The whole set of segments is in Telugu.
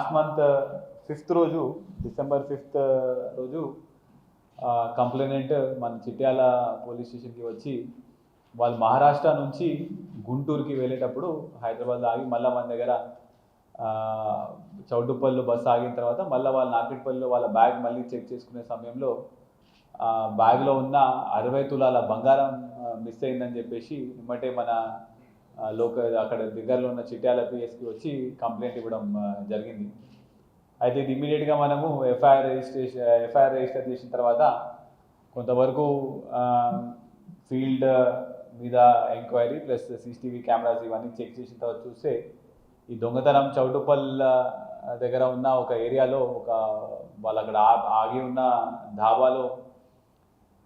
లాస్ట్ మంత్ ఫిఫ్త్ రోజు డిసెంబర్ ఫిఫ్త్ uh, రోజు కంప్లైనెంట్ మన చిట్యాల పోలీస్ స్టేషన్కి వచ్చి వాళ్ళు మహారాష్ట్ర నుంచి గుంటూరుకి వెళ్ళేటప్పుడు హైదరాబాద్ ఆగి మళ్ళీ మన దగ్గర చౌటుపల్లి బస్సు ఆగిన తర్వాత మళ్ళీ వాళ్ళ నాకెట్పల్లిలో వాళ్ళ బ్యాగ్ మళ్ళీ చెక్ చేసుకునే సమయంలో బ్యాగ్లో ఉన్న అరవై తులాల బంగారం మిస్ అయిందని చెప్పేసి ఇమ్మటే మన లోకల్ లోక అక్కడ దగ్గరలో ఉన్న చిట్యాల పిఎస్కి వచ్చి కంప్లైంట్ ఇవ్వడం జరిగింది. అయితే ఇది ఇమీడియట్గా మనము ఎఫ్ఐఆర్ రిజిస్ట్రేషన్ ఎఫ్ఐఆర్ రిజిస్టర్ చేసిన తర్వాత కొంతవరకు ఫీల్డ్ మీద ఎంక్వైరీ ప్లస్ సీసీటీవీ కెమెరాస్ ఇవన్నీ చెక్ చేసిన తర్వాత చూస్తే ఈ దొంగతనం చౌటుపల్ దగ్గర ఉన్న ఒక ఏరియాలో ఒక వాళ్ళు అక్కడ ఆగి ఉన్న ధాబాలో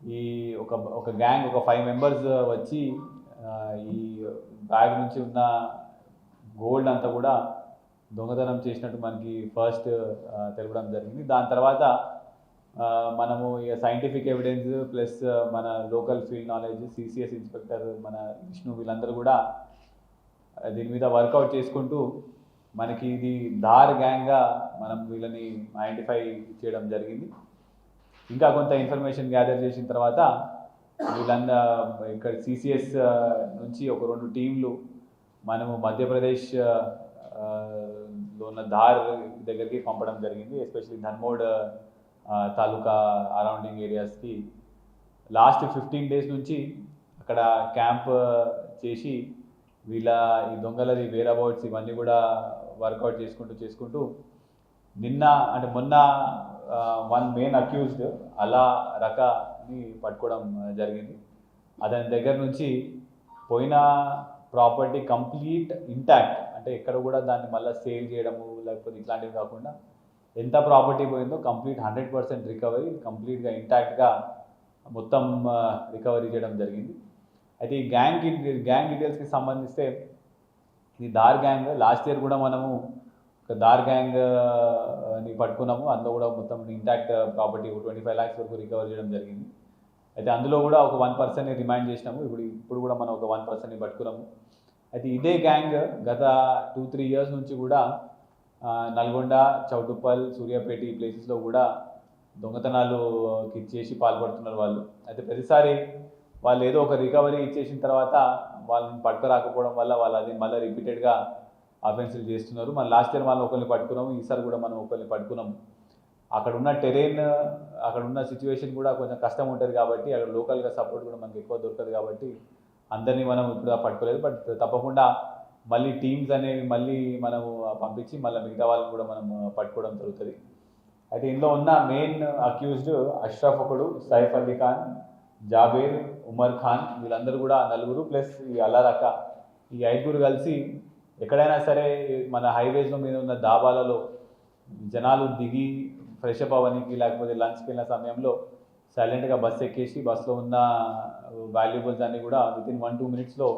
ఈ ఒక ఒక గ్యాంగ్ ఒక ఫైవ్ మెంబర్స్ వచ్చి ఈ బ్యాగ్ నుంచి ఉన్న గోల్డ్ అంతా కూడా దొంగతనం చేసినట్టు మనకి ఫస్ట్ తెలపడం జరిగింది. దాని తర్వాత మనము ఇక సైంటిఫిక్ ఎవిడెన్స్ ప్లస్ మన local field knowledge CCS inspector మన విష్ణు వీళ్ళందరూ కూడా దీని మీద వర్కౌట్ చేసుకుంటూ మనకి ఇది దార్ గ్యాంగ్గా మనం వీళ్ళని ఐడెంటిఫై చేయడం జరిగింది. ఇంకా కొంత ఇన్ఫర్మేషన్ గ్యాదర్ చేసిన తర్వాత వీళ్ళందా ఇక్కడ సిసిఎస్ నుంచి ఒక రెండు టీంలు మనము మధ్యప్రదేశ్లో ఉన్న ధార్ దగ్గరికి పంపడం జరిగింది. ఎస్పెషల్లీ ధన్మోడ్ తాలూకా అరౌండింగ్ ఏరియాస్కి లాస్ట్ ఫిఫ్టీన్ డేస్ నుంచి అక్కడ క్యాంప్ చేసి వీళ్ళ ఈ దొంగలది వేర్ అబౌట్స్ ఇవన్నీ కూడా వర్కౌట్ చేసుకుంటూ చేసుకుంటూ నిన్న అంటే మొన్న వన్ మెయిన్ అక్యూజ్డ్ అలా రకని పట్టుకోవడం జరిగింది. అతని దగ్గర నుంచి పోయిన ప్రాపర్టీ కంప్లీట్ ఇంటాక్ట్ అంటే ఎక్కడ కూడా దాన్ని మళ్ళీ సేల్ చేయడము లేకపోతే ఇట్లాంటివి కాకుండా ఎంత ప్రాపర్టీ పోయిందో కంప్లీట్ హండ్రెడ్ పర్సెంట్ రికవరీ కంప్లీట్గా ఇంటాక్ట్గా మొత్తం రికవరీ చేయడం జరిగింది. అయితే ఈ గ్యాంగ్ గ్యాంగ్ డీటెయిల్స్కి సంబంధిస్తే ఇది దార్ గ్యాంగ్ లాస్ట్ ఇయర్ కూడా మనము ఒక దార్ గ్యాంగ్ని పట్టుకున్నాము. అందులో కూడా మొత్తం intact property twenty five lakhs వరకు రికవర్ చేయడం జరిగింది. అయితే అందులో కూడా ఒక వన్ పర్సన్ని రిమైండ్ చేసినాము. ఇప్పుడు ఇప్పుడు కూడా మనం ఒక వన్ పర్సన్ని పట్టుకున్నాము. అయితే ఇదే గ్యాంగ్ గత టూ త్రీ ఇయర్స్ నుంచి కూడా నల్గొండ చౌటుప్పల్ సూర్యాపేట ఈ ప్లేసెస్లో కూడా దొంగతనాలు చేసి పాల్పడుతున్నారు వాళ్ళు. అయితే ప్రతిసారి వాళ్ళు ఏదో ఒక రికవరీ ఇచ్చేసిన తర్వాత వాళ్ళని పట్టుకురాకపోవడం వల్ల వాళ్ళు అది మళ్ళీ రిపీటెడ్గా అఫెన్సులు చేస్తున్నారు. మన లాస్ట్ ఇయర్ వాళ్ళు ఒకరిని పట్టుకున్నాము. ఈసారి కూడా మనం ఒకరిని పట్టుకున్నాము. అక్కడ ఉన్న టెరైన్ అక్కడ ఉన్న సిచ్యువేషన్ కూడా కొంచెం కష్టం ఉంటుంది కాబట్టి అక్కడ లోకల్గా సపోర్ట్ కూడా మనకి ఎక్కువ దొరుకుతుంది కాబట్టి అందరినీ మనం ఇప్పుడు పట్టుకోలేదు. బట్ తప్పకుండా మళ్ళీ టీమ్స్ అనేవి మళ్ళీ మనము పంపించి మళ్ళీ మిగతా వాళ్ళని కూడా మనం పట్టుకోవడం జరుగుతుంది. అయితే ఇందులో ఉన్న మెయిన్ అక్యూజ్డ్ అష్రఫ్ ఒకడు సైఫ్ అలీ ఖాన్ జాబేర్ ఉమర్ ఖాన్ వీళ్ళందరూ కూడా నలుగురు ప్లస్ ఈ అల్లారక్క ఈ ఐదుగురు కలిసి ఎక్కడైనా సరే మన హైవేస్లో మీద ఉన్న దాబాలలో జనాలు దిగి ఫ్రెష్ అప్ అవ్వడానికి లేకపోతే లంచ్కి వెళ్ళిన సమయంలో సైలెంట్గా బస్ ఎక్కేసి బస్సులో ఉన్న వాల్యుబుల్స్ అన్ని కూడా విత్ ఇన్ వన్ టూ మినిట్స్లో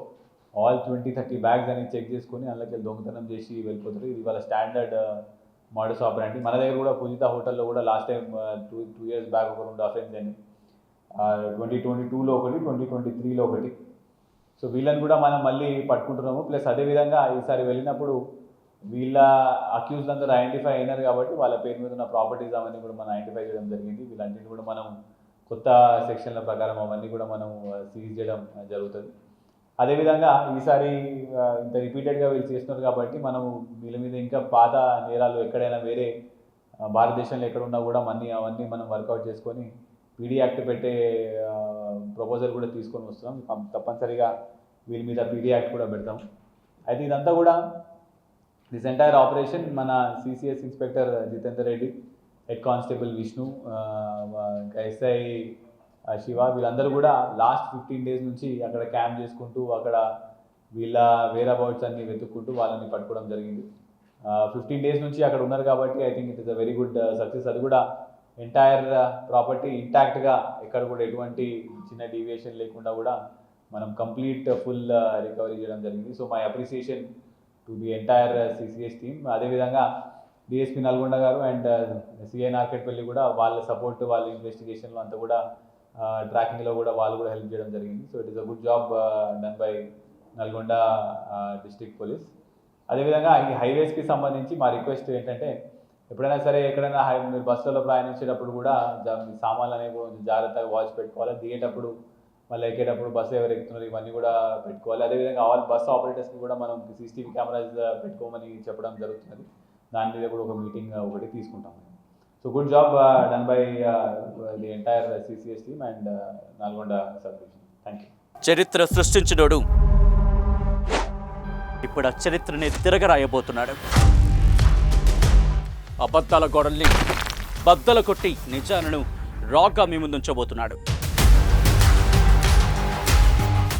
ఆల్ ట్వంటీ థర్టీ బ్యాగ్స్ అని చెక్ చేసుకొని అందులోకి దొంగతనం చేసి వెళ్ళిపోతారు. ఇది వాళ్ళ స్టాండర్డ్ మోడల్స్ ఆపరేంటి మన దగ్గర కూడా పూజిత హోటల్లో కూడా last time two two years back ఒక రెండు అఫెన్స్ అని ట్వంటీ ట్వంటీ టూలో ఒకటి ట్వంటీ ట్వంటీ త్రీలో ఒకటి. సో వీళ్ళని కూడా మనం మళ్ళీ పట్టుకుంటున్నాము. ప్లస్ అదేవిధంగా ఈసారి వెళ్ళినప్పుడు వీళ్ళ అక్యూజ్లు అందరూ ఐడెంటిఫై అయినారు కాబట్టి వాళ్ళ పేరు మీద ఉన్న ప్రాపర్టీస్ అవన్నీ కూడా మనం ఐడెంటిఫై చేయడం జరిగింది. వీళ్ళంటిని కూడా మనం కొత్త సెక్షన్ల ప్రకారం అవన్నీ కూడా మనం సీజ్ చేయడం జరుగుతుంది. అదేవిధంగా ఈసారి ఇంత రిపీటెడ్గా వీళ్ళు చేస్తున్నారు కాబట్టి మనం వీళ్ళ మీద ఇంకా పాత నేరాలు ఎక్కడైనా వేరే భారతదేశంలో ఎక్కడ ఉన్నా కూడా మనీ అవన్నీ మనం వర్కౌట్ చేసుకొని పీడీ యాక్ట్ పెట్టే ప్రపోజల్ కూడా తీసుకొని వస్తున్నాం. తప్పనిసరిగా వీళ్ళ మీద పీడీ యాక్ట్ కూడా పెడతాం. అయితే ఇదంతా కూడా దిస్ ఎంటైర్ ఆపరేషన్ మన CCS inspector Jitender Reddy head constable Vishnu SI Siva వీళ్ళందరూ కూడా లాస్ట్ ఫిఫ్టీన్ డేస్ నుంచి అక్కడ క్యాంప్ చేసుకుంటూ అక్కడ వీళ్ళ వేర్ అబౌట్స్ అన్ని వెతుక్కుంటూ వాళ్ళని పట్టుకోవడం జరిగింది. ఫిఫ్టీన్ డేస్ నుంచి అక్కడ ఉన్నారు కాబట్టి I think it is a very good success అది కూడా ఎంటైర్ ప్రాపర్టీ ఇంటాక్ట్గా ఎక్కడ కూడా ఎటువంటి చిన్న డీవియేషన్ లేకుండా కూడా మనం కంప్లీట్ ఫుల్ రికవరీ చేయడం జరిగింది. So my appreciation to the entire CCS team అదేవిధంగా DSP Nalgonda garu and CI uh, Narketpally కూడా వాళ్ళ సపోర్ట్ వాళ్ళ ఇన్వెస్టిగేషన్లో అంతా కూడా ట్రాకింగ్లో కూడా వాళ్ళు కూడా హెల్ప్ చేయడం జరిగింది. So it is a good job done by Nalgonda district police అదేవిధంగా ఈ హైవేస్కి సంబంధించి మా రిక్వెస్ట్ ఏంటంటే ఎప్పుడైనా సరే ఎక్కడైనా హై మీరు బస్సులో ప్రయాణించేటప్పుడు కూడా మీ సామాన్లు అనేవి కొంచెం జాగ్రత్తగా వాచ్ పెట్టుకోవాలి. దిగేటప్పుడు మళ్ళీ ఎక్కేటప్పుడు బస్సు ఎవరు ఎక్కుతున్నారు ఇవన్నీ కూడా పెట్టుకోవాలి. అదేవిధంగా ఆల్ బస్ ఆపరేటర్స్కి కూడా మనం సీసీటీవీ కెమెరాస్ పెట్టుకోమని చెప్పడం జరుగుతున్నది. దాని మీద కూడా ఒక మీటింగ్ ఒకటి తీసుకుంటాం so good job done by the entire CCS team and Nalgonda sub division thank you చరిత్ర సృష్టించినోడు ఇప్పుడు ఆ చరిత్రని తిరగరాయబోతున్నాడు. అబద్ధాల గోడల్ని బద్దలు కొట్టి నిజాలను రాగా మీ ముందుంచబోతున్నాడు.